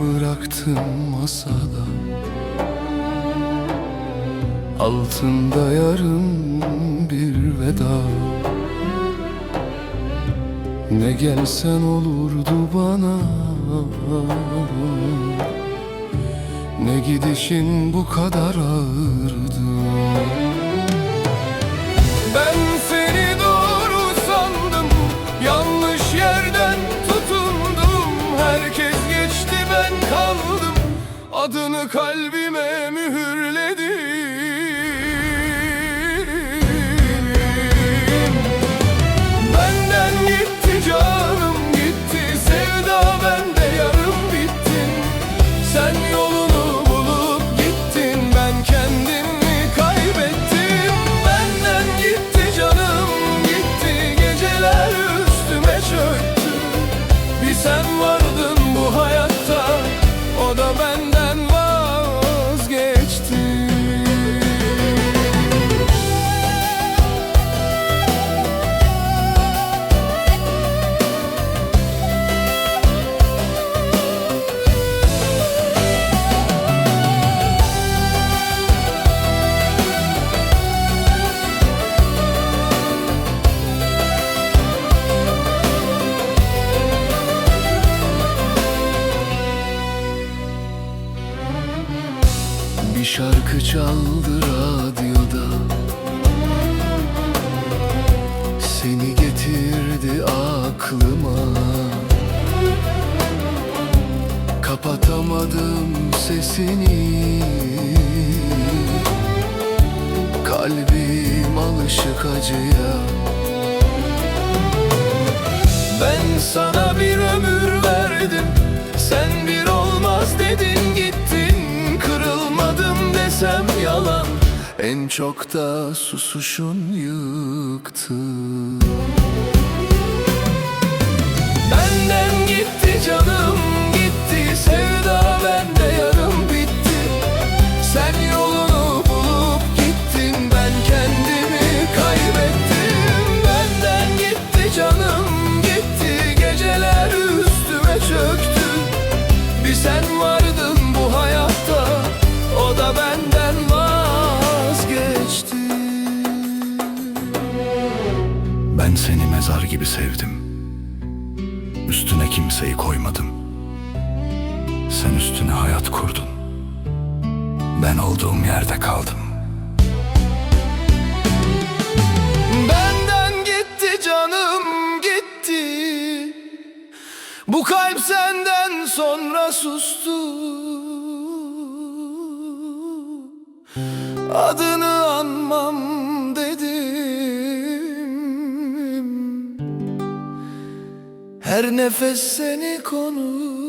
bıraktım masada. Altında yarım bir veda. Ne gelsen olurdu bana. Ne gidişin bu kadar ağırdı Adını kalbime mühürledim Benden gitti canım gitti Sevda bende yarım bittin. Sen yolunu Bir şarkı çaldı radyoda. Seni getirdi aklıma. Kapatamadım sesini. Kalbim alışık acıya. Ben sana bir ömür verdim. Sen yalan En çok da susuşun yıktı. Benden gitti canım gitti. Sevda bende yarım bitti. Sen yolunu bulup gittin. Ben kendimi kaybettim. Benden gitti canım gitti. Geceler üstüme çöktü. Bir sen vardın bu hayatta. O da benden Ben seni mezar gibi sevdim. Üstüne kimseyi koymadım. Sen üstüne hayat kurdun. Ben olduğum yerde kaldım. Benden gitti canım gitti Bu kalp senden sonra sustu Adını anmam Her nefes seni konuştu